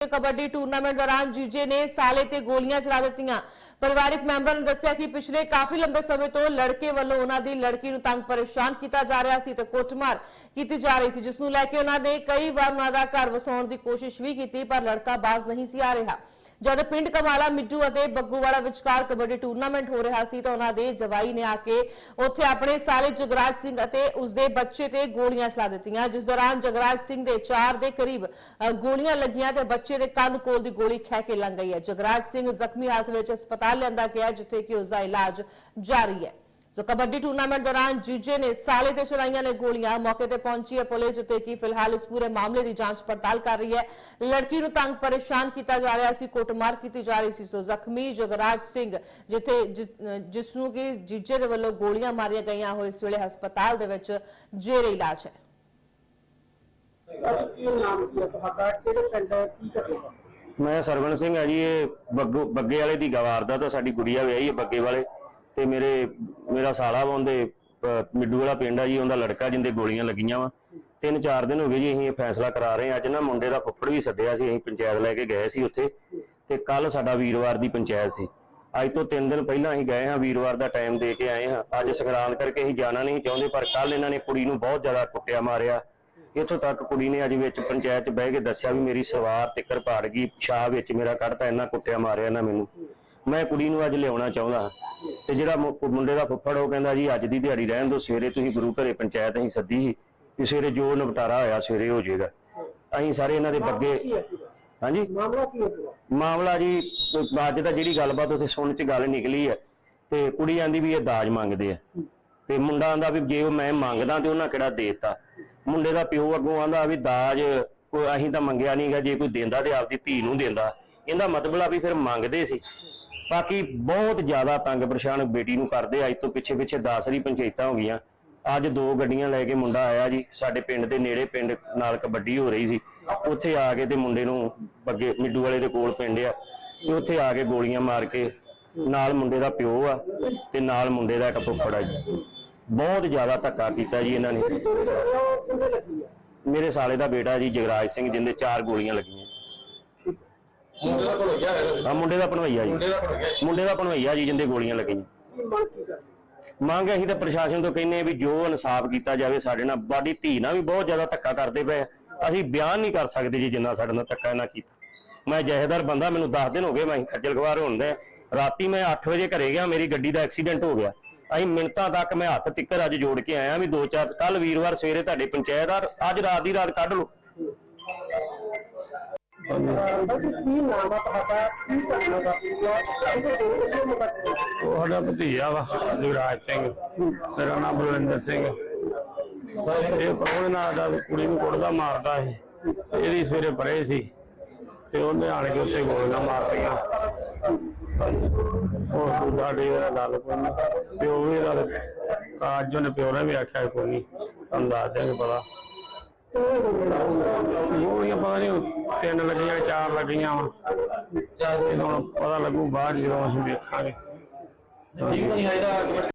Kabaddi tournament ਦੌਰਾਨ ਜੀਜੇ ਨੇ ਸਾਲੇ ਤੇ ਗੋਲੀਆਂ ਚਲਾ ਦਿੱਤੀਆਂ। ਪਰਿਵਾਰਕ ਮੈਂਬਰਾਂ ਨੇ ਦੱਸਿਆ ਕਿ ਪਿਛਲੇ ਕਾਫੀ ਲੰਬੇ ਸਮੇਂ ਤੋਂ ਲੜਕੇ ਵੱਲੋਂ ਉਹਨਾਂ ਦੀ ਲੜਕੀ ਨੂੰ ਤੰਗ ਪਰੇਸ਼ਾਨ ਕੀਤਾ ਜਾ ਰਿਹਾ ਸੀ ਤੇ ਕੁੱਟਮਾਰ ਕੀਤੀ ਜਾ ਰਹੀ ਸੀ, ਜਿਸ ਨੂੰ ਲੈ ਕੇ ਉਹਨਾਂ ਨੇ ਕਈ ਵਾਰ ਉਹਨਾਂ ਦਾ ਘਰ ਵਸਾਉਣ ਦੀ ਕੋਸ਼ਿਸ਼ ਵੀ ਕੀਤੀ, ਪਰ ਲੜਕਾ ਬਾਜ਼ ਨਹੀਂ ਸੀ ਆ ਰਿਹਾ। ਜਦ ਪਿੰਡ ਕਮਾਲਾ ਮਿੱਟੂ ਅਤੇ ਬੱਗੂਵਾਲਾ ਵਿਚਕਾਰ ਕਬੱਡੀ ਟੂਰਨਾਮੈਂਟ ਹੋ ਰਿਹਾ ਸੀ ਤਾਂ ਉਹਨਾਂ ਦੇ ਜਵਾਈ ਨੇ ਆ ਕੇ ਉੱਥੇ ਆਪਣੇ ਸਾਲੇ ਜਗਰਾਜ ਸਿੰਘ ਅਤੇ ਉਸਦੇ ਬੱਚੇ ਤੇ ਗੋਲੀਆਂ ਚਲਾ ਦਿੱਤੀਆਂ। ਜਿਸ ਦੌਰਾਨ ਜਗਰਾਜ ਸਿੰਘ ਦੇ 4 ਦੇ ਕਰੀਬ ਗੋਲੀਆਂ ਲੱਗੀਆਂ ਤੇ ਬੱਚੇ ਦੇ ਕੰਨ ਕੋਲ ਦੀ ਗੋਲੀ ਖਹਿ ਕੇ ਲੰਘ ਗਈ ਹੈ। ਜਗਰਾਜ ਸਿੰਘ ਜ਼ਖਮੀ ਹਾਲਤ ਵਿੱਚ ਹਸਪਤਾਲ ਲਿਆਂਦਾ ਗਿਆ ਹੈ, ਜਿੱਥੇ ਕਿ ਉਸਦਾ ਇਲਾਜ ਜਾਰੀ ਹੈ। ਸੋ ਕਬੱਡੀ ਟੂਰਨਾਮੈਂਟ ਦੌਰਾਨ ਜੀਜੇ ਨੇ ਸਾਲੇ ਤੇ ਚਲਾਈਆਂ ਨੇ ਗੋਲੀਆਂ। ਮੌਕੇ ਤੇ ਪਹੁੰਚੀ ਹੈ ਪੁਲਿਸ ਜਿੱਥੇ ਕਿ ਫਿਲਹਾਲ ਇਸ ਪੂਰੇ ਮਾਮਲੇ ਦੀ ਜਾਂਚ ਪੜਤਾਲ ਕਰ ਰਹੀ ਹੈ। ਲੜਕੀ ਨੂੰ ਤੰਗ ਪਰੇਸ਼ਾਨ ਕੀਤਾ ਜਾ ਰਿਹਾ ਸੀ ਕੁੱਟਮਾਰ ਕੀਤੀ ਜਾ ਰਹੀ ਸੀ। ਸੋ ਜ਼ਖਮੀ ਜਗਰਾਜ ਸਿੰਘ ਜਿੱਥੇ ਜਿਸ- ਨੂੰ ਕਿ ਜੀਜੇ ਦੇ ਵੱਲੋਂ ਗੋਲੀਆਂ ਮਾਰੀਆਂ ਗਈਆਂ ਹੋਏ ਇਸ ਵੇਲੇ ਹਸਪਤਾਲ ਦੇ ਵਿੱਚ ਜੇਰੇ ਇਲਾਜ ਹੈ। ਮੈਂ ਸਰਵਣ ਸਿੰਘ ਆ ਜੀ ਇਹ ਬੱਗੋ ਬੱਗੇ ਵਾਲੇ ਦੀ ਗਵਾਰ ਦਾ ਤਾਂ ਸਾਡੀ ਗੁੜੀਆ ਵਿਆਹੀ ਹੈ ਬੱਗੇ ਵਾਲੇ। ਤੇ ਮੇਰੇ, ਮੇਰਾ ਸਾਲਾ ਵਾ ਉਹਦੇ ਮਿੱਡੂ ਵਾਲਾ ਪਿੰਡ ਆ ਜੀ, ਉਹਦਾ ਲੜਕਾ ਜਿੰਦੇ ਗੋਲੀਆਂ ਲੱਗੀਆਂ ਵਾ। ਤਿੰਨ ਚਾਰ ਦਿਨ ਹੋ ਗਏ ਜੀ, ਅਸੀਂ ਇਹ ਫੈਸਲਾ ਕਰਾ ਰਹੇ ਹਾਂ। ਅੱਜ ਨਾ ਮੁੰਡੇ ਦਾ ਫੁੱਫੜ ਵੀ ਸੱਦਿਆ ਸੀ, ਅਸੀਂ ਪੰਚਾਇਤ ਲੈ ਕੇ ਗਏ ਸੀ ਉੱਥੇ। ਤੇ ਕੱਲ ਸਾਡਾ ਵੀਰਵਾਰ ਦੀ ਪੰਚਾਇਤ ਸੀ। ਅੱਜ ਤੋਂ 3 ਦਿਨ ਪਹਿਲਾਂ ਅਸੀਂ ਗਏ ਹਾਂ, ਵੀਰਵਾਰ ਦਾ ਟਾਈਮ ਦੇ ਕੇ ਆਏ ਹਾਂ। ਅੱਜ ਸੰਗਰਾਂਦ ਕਰਕੇ ਅਸੀਂ ਜਾਣਾ ਨਹੀਂ ਚਾਹੁੰਦੇ, ਪਰ ਕੱਲ ਇਹਨਾਂ ਨੇ ਕੁੜੀ ਨੂੰ ਬਹੁਤ ਜ਼ਿਆਦਾ ਕੁੱਟਿਆ, ਮਾਰਿਆ। ਇੱਥੋਂ ਤੱਕ ਕੁੜੀ ਨੇ ਅੱਜ ਵਿੱਚ ਪੰਚਾਇਤ 'ਚ ਬਹਿ ਕੇ ਦੱਸਿਆ ਵੀ ਮੇਰੀ ਸਵਾਰ ਤਿੱਕਰ ਪਾੜ ਗਈ ਪਿਸ਼ਾਬ ਵਿੱਚ ਮੇਰਾ ਕੱਢਤਾ, ਇੰਨਾ ਕੁੱਟਿਆ, ਮਾਰਿਆ ਨਾ ਮੈਨੂੰ। ਮੈਂ ਕੁੜੀ ਨੂੰ ਅੱਜ ਲਿਆਉਣਾ ਚਾਹੁੰਦਾ। ਤੇ ਜਿਹੜਾ ਮੁੰਡੇ ਦਾ ਫੁੱਫੜ ਉਹ ਕਹਿੰਦਾ ਜੀ ਅੱਜ ਦੀ ਦਿਹਾੜੀ ਰਹਿਣ ਦਿਓ ਸਵੇਰੇ ਤੁਸੀਂ ਗੁਰੂ ਘਰੇ ਪੰਚਾਇਤ ਅਸੀਂ ਸੱਦੀ ਸੀ ਵੀ ਸਵੇਰੇ ਜੋ ਨਿਪਟਾਰਾ ਹੋਇਆ ਸਵੇਰੇ ਹੋ ਜਾਏਗਾ। ਅਸੀਂ ਸਾਰੇ ਇਹਨਾਂ ਦੇ ਬੱਗੇ? ਹਾਂਜੀ? ਮਾਮਲਾ ਕੀ ਹੈ ਪੂਰਾ? ਮਾਮਲਾ ਜੀ ਅੱਜ ਤਾਂ ਜਿਹੜੀ ਗੱਲਬਾਤ ਉੱਥੇ ਸੁਣਨ ਚ ਗੱਲ ਨਿਕਲੀ ਹੈ ਤੇ ਕੁੜੀ ਆਂਦੀ ਵੀ ਇਹ ਦਾਜ ਮੰਗਦੇ ਆ। ਤੇ ਮੁੰਡਾ ਆਂਦਾ ਵੀ ਜੇ ਮੈਂ ਮੰਗਦਾ ਤੇ ਉਹਨਾਂ ਕਿਹੜਾ ਦੇਤਾ। ਮੁੰਡੇ ਦਾ ਪਿਓ ਅੱਗੋਂ ਆਂਦਾ ਵੀ ਦਾਜ ਕੋਈ ਅਸੀਂ ਤਾਂ ਮੰਗਿਆ ਨਹੀਂਗਾ ਜੇ ਕੋਈ ਦਿੰਦਾ ਤੇ ਆਪਦੀ ਧੀ ਨੂੰ ਦਿੰਦਾ। ਇਹਦਾ ਮਤਲਬ ਆ ਵੀ ਫਿਰ ਮੰਗਦੇ ਸੀ। ਬਾਕੀ ਬਹੁਤ ਜ਼ਿਆਦਾ ਤੰਗ ਪਰੇਸ਼ਾਨ ਬੇਟੀ ਨੂੰ ਕਰਦੇ ਅੱਜ ਤੋਂ ਪਿੱਛੇ ਪਿੱਛੇ 10 ਰੀ ਪੰਚਾਇਤਾਂ ਹੋ ਗਈਆਂ। ਅੱਜ ਦੋ ਗੱਡੀਆਂ ਲੈ ਕੇ ਮੁੰਡਾ ਆਇਆ ਜੀ, ਸਾਡੇ ਪਿੰਡ ਦੇ ਨੇੜੇ ਪਿੰਡ ਨਾਲ ਕਬੱਡੀ ਹੋ ਰਹੀ ਸੀ। ਉੱਥੇ ਆ ਕੇ ਤੇ ਮੁੰਡੇ ਨੂੰ ਅੱਗੇ ਮਿੱਡੂ ਵਾਲੇ ਦੇ ਕੋਲ ਪਿੰਡ ਆ, ਤੇ ਉੱਥੇ ਆ ਕੇ ਗੋਲੀਆਂ ਮਾਰ ਕੇ ਨਾਲ ਮੁੰਡੇ ਦਾ ਪਿਓ ਆ, ਤੇ ਨਾਲ ਮੁੰਡੇ ਦਾ ਇੱਕ ਫੁੱਫੜ ਆ ਜੀ। ਬਹੁਤ ਜ਼ਿਆਦਾ ਧੱਕਾ ਕੀਤਾ ਜੀ ਇਹਨਾਂ ਨੇ। ਮੇਰੇ ਸਾਲੇ ਦਾ ਬੇਟਾ ਜੀ ਜਗਰਾਜ ਸਿੰਘ ਜਿੰਦੇ ਚਾਰ ਗੋਲੀਆਂ ਲੱਗੀਆਂ। ਮੁੰਡੇ ਦਾ ਭਣੋਈਆ ਹੈ ਆ ਮੁੰਡੇ ਦਾ ਭਣਵਈਆ ਜੀ। ਮੁੰਡੇ ਦਾ ਭਣੋਈਆ ਮੁੰਡੇ ਦਾ ਭਣਵਈਆ ਜੀ ਜਿੰਦੇ ਗੋਲੀਆਂ ਲੱਗੀਆਂ। ਮੰਗ ਅਸੀਂ ਤਾਂ ਪ੍ਰਸ਼ਾਸਨ ਤੋਂ ਕਹਿੰਦੇ ਆ ਵੀ ਜੋ ਇਨਸਾਫ ਕੀਤਾ ਜਾਵੇ ਸਾਡੇ ਨਾਲ ਬਾਡੀ ਧੀ ਨਾਲ ਵੀ ਬਹੁਤ ਜ਼ਿਆਦਾ ਧੱਕਾ ਕਰਦੇ ਪਏ ਆ। ਅਸੀਂ ਬਿਆਨ ਨਹੀਂ ਕਰ ਸਕਦੇ ਜੀ ਜਿੰਨਾ ਸਾਡੇ ਨਾਲ ਧੱਕਾ ਇਹਨਾਂ ਕੀਤਾ। ਮੈਂ ਜਹੇਦਾਰ ਬੰਦਾ ਮੈਨੂੰ 10 ਦਿਨ ਹੋ ਗਏ ਮੈਂ ਖੱਜਲ ਖਵਾਰ ਹੁੰਦੇ ਰਾਤੀ ਮੈਂ 8 ਵਜੇ ਘਰੇ ਗਿਆ ਮੇਰੀ ਗੱਡੀ ਦਾ ਐਕਸੀਡੈਂਟ ਹੋ ਗਿਆ। ਅਸੀਂ ਮਿੰਟਾਂ ਤੱਕ ਮੈਂ ਹੱਥ ਤਿੱਕਰ ਅੱਜ ਜੋੜ ਕੇ ਆਇਆ ਵੀ ਦੋ ਚਾਰ ਕੱਲ ਵੀਰਵਾਰ ਸਵੇਰੇ ਤੁਹਾਡੇ ਪੰਚਾਇਤ ਆ ਅੱਜ ਰਾਤ ਦੀ ਰਾਤ ਕੱਢ ਲਓ। ਬਾਕੀ ਕੀ ਨਾਮ ਆ ਤੁਹਾਡਾ ਕੀ ਕਰਨਾ ਦਾ ਉਹ ਸਾਡਾ ਭਤੀਜਾ ਵਾ, ਜੁਗਰਾਜ ਸਿੰਘ, ਮੇਰਾ ਨਾਮ ਬਲਵਿੰਦਰ ਸਿੰਘ। ਇਹ ਪ੍ਰੋਣ ਨਾਲ ਦਾ ਕੁੜੀ ਨੂੰ ਕੁੱਟਦਾ, ਮਾਰਦਾ ਸੀ। ਇਹਦੀ ਸਵੇਰੇ ਪਰੇ ਸੀ, ਤੇ ਉਹਨੇ ਆਣ ਕੇ ਉੱਤੇ ਗੋਲੀਆਂ ਮਾਰਤੀਆਂ। ਉਹ ਸਾਡੇ ਉਹ ਗੱਲ ਕੋਈ ਨਹੀਂ ਪਿਓ ਵੀ ਇਹਦਾ ਕਾਜ ਨੇ ਪਿਓ ਨੇ ਵੀ ਆਖਿਆ ਕੋਈ ਨਹੀਂ ਤੁਹਾਨੂੰ ਦੱਸ ਦਿਆਂਗੇ ਪਤਾ ਗੋਲੀਆਂ ਪਤਾ ਨਹੀਂ ਤਿੰਨ ਲੱਗੀਆਂ, ਚਾਰ ਲੱਗੀਆਂ ਵਾ ਜਦੋਂ ਪਤਾ ਲੱਗੂ ਬਾਹਰ ਜਦੋਂ ਅਸੀਂ ਵੇਖਾਂਗੇ। ਠੀਕ ਨਹੀਂ ਹੈਗਾ